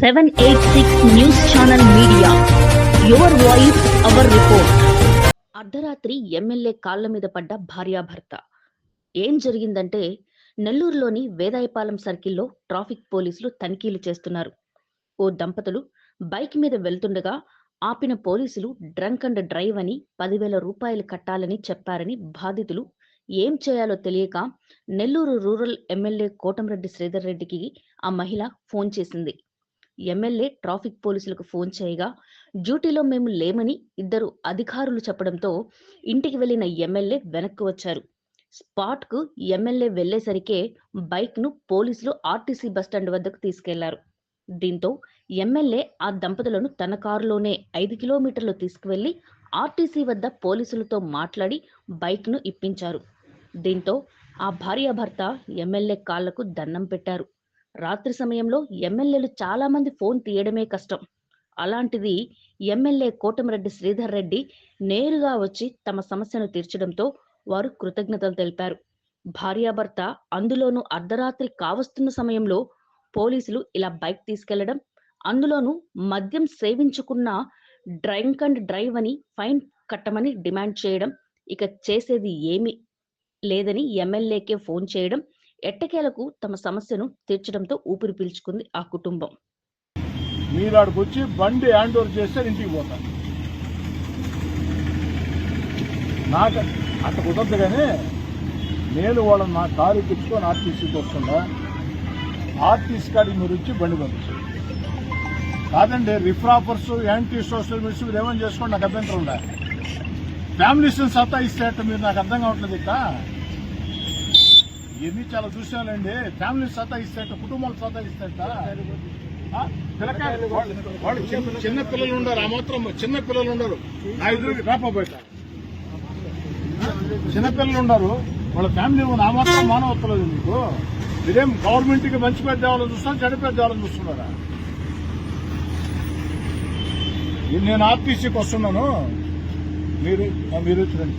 Seven eight six news channel media your voice our report అర్ధరాత్రి MLA కాళ్ళ మీద పడ్డ భార్యాభర్త. ఏం జరిగిందంటే నెల్లూరులోని వేదాయపాలెం సర్కిల్లో ట్రాఫిక్ పోలీసులు తనిఖీలు చేస్తున్నారు. ఓ దంపతులు బైక్ మీద వెళ్తుండగా ఆపిన పోలీసులు డ్రంక్ అండ్ డ్రైవ్ అని పదివేల రూపాయలు కట్టాలని చెప్పారని బాధితులు. ఏం చేయాలో తెలియక నెల్లూరు రూరల్ ఎమ్మెల్యే కోటంరెడ్డి శ్రీధర్ రెడ్డికి ఆ మహిళ ఫోన్ చేసింది. ఎమ్మెల్యే ట్రాఫిక్ పోలీసులకు ఫోన్ చేయగా డ్యూటీలో మేము లేమని ఇద్దరు అధికారులు చెప్పడంతో ఇంటికి వెళ్ళిన ఎమ్మెల్యే వెనక్కు వచ్చారు. స్పాట్కు ఎమ్మెల్యే వెళ్ళేసరికే బైక్ను పోలీసులు ఆర్టీసీ బస్టాండ్ వద్దకు తీసుకెళ్ళారు. దీంతో ఎమ్మెల్యే ఆ దంపతులను తన కారులోనే ఐదు కిలోమీటర్లు తీసుకువెళ్ళి ఆర్టీసీ వద్ద పోలీసులతో మాట్లాడి బైక్ను ఇప్పించారు. దీంతో ఆ భార్యాభర్త ఎమ్మెల్యే కాళ్ళకు దండం పెట్టారు. రాత్రి సమయంలో ఎమ్మెల్యేలు చాలా మంది ఫోన్ తీయడమే కష్టం. అలాంటిది ఎమ్మెల్యే కోటమిరెడ్డి శ్రీధర్ రెడ్డి నేరుగా వచ్చి తమ సమస్యను తీర్చడంతో వారు కృతజ్ఞతలు తెలిపారు. భార్యాభర్త అందులోనూ అర్ధరాత్రి కావస్తున్న సమయంలో పోలీసులు ఇలా బైక్ తీసుకెళ్ళడం అందులోనూ మద్యం సేవించుకున్న డ్రంక్ అండ్ డ్రైవ్ అని ఫైన్ కట్టమని డిమాండ్ చేయడం ఇక చేసేది ఏమీ లేదని ఎమ్మెల్యేకే ఫోన్ చేయడం ఎట్టకేలకు తమ సమస్యను తీర్చడంతో ఊపిరి పీల్చుకుంది ఆ కుటుంబం. మీరు అక్కడికి వచ్చి బండి హ్యాండ్ ఓవర్ చేస్తే ఇంటికి పోతాను నాకు అట్ట కుదరదు కానీ నేను వాళ్ళని నా కారు తెచ్చుకొని ఆర్టీసీకి వస్తుందా? ఆర్టీసీ కాడికి మీరు వచ్చి బండి పంపించు కాదండి రిఫ్రాఫర్స్ యాంటీ సోషల్ మీడియా మీరు ఏమని చేసుకోండి నాకు అభ్యంతరం ఉండాలి. ఫ్యామిలీస్ సత్తా ఇస్తే మీరు నాకు అర్థం కావట్లేదు ఇక ఇవన్నీ చాలా చూసానండి ఫ్యామిలీ అట్ట, కుటుంబాలు. ఆ? పిల్లకాయలు. వాళ్ళు చిన్న పిల్లలు ఉండరు ఆ మాత్రం చిన్న పిల్లలు ఉండరు. నా ఎదురు రాకపోతా చిన్న పిల్లలు ఉండరు. వాళ్ళ ఫ్యామిలీ ఆ మాత్రం మానవత్వం లేదు మీకు. మీరేం గవర్నమెంట్కి మంచి పెద్ద దేవాలని చూస్తున్నారు చెడు పెద్ద దేవాలని చూస్తున్నారా? నేను ఆర్టీసీకి వస్తున్నాను. మీరు మీరు రండి